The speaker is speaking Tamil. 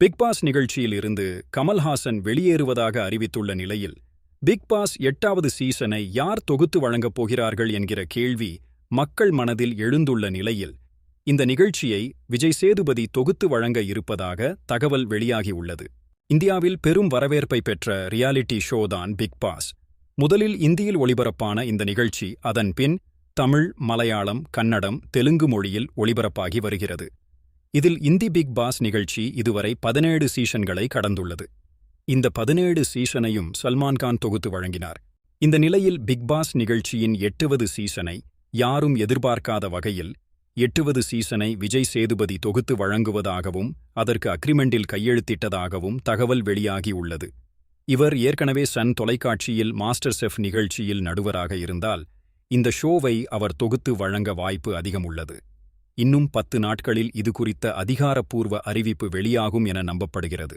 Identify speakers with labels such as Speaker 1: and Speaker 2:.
Speaker 1: பிக் பாஸ் நிகழ்ச்சியில் இருந்து கமல்ஹாசன் வெளியேறுவதாக அறிவித்துள்ள நிலையில் பிக் பாஸ் எட்டாவது சீசனை யார் தொகுத்து வழங்கப் போகிறார்கள் என்கிற கேள்வி மக்கள் மனதில் எழுந்துள்ள நிலையில் இந்த நிகழ்ச்சியை விஜய் சேதுபதி தொகுத்து வழங்க இருப்பதாக தகவல் வெளியாகியுள்ளது. இந்தியாவில் பெரும் வரவேற்பை பெற்ற ரியாலிட்டி ஷோ தான் பிக் பாஸ். முதலில் இந்தியில் ஒளிபரப்பான இந்த நிகழ்ச்சி அதன்பின் தமிழ் மலையாளம் கன்னடம் தெலுங்கு மொழியில் ஒளிபரப்பாகி வருகிறது. இதில் இந்தி பிக் பாஸ் நிகழ்ச்சி இதுவரை பதினேழு சீசன்களை கடந்துள்ளது. இந்த பதினேழு சீசனையும் சல்மான் கான் தொகுத்து வழங்கினார். இந்த நிலையில் பிக் பாஸ் நிகழ்ச்சியின் எட்டுவது சீசனை யாரும் எதிர்பார்க்காத வகையில் எட்டுவது சீசனை விஜய் சேதுபதி தொகுத்து வழங்குவதாகவும் அதற்கு அக்ரிமெண்டில் கையெழுத்திட்டதாகவும் தகவல் வெளியாகியுள்ளது இவர் ஏற்கனவே சன் தொலைக்காட்சியில் மாஸ்டர் செஃப் நிகழ்ச்சியில் நடுவராக இருந்தால் இந்த ஷோவை அவர் தொகுத்து வழங்க வாய்ப்பு அதிகம் உள்ளது இன்னும் பத்து நாட்களில் இது குறித்த அதிகாரப்பூர்வ அறிவிப்பு வெளியாகும் என நம்பப்படுகிறது.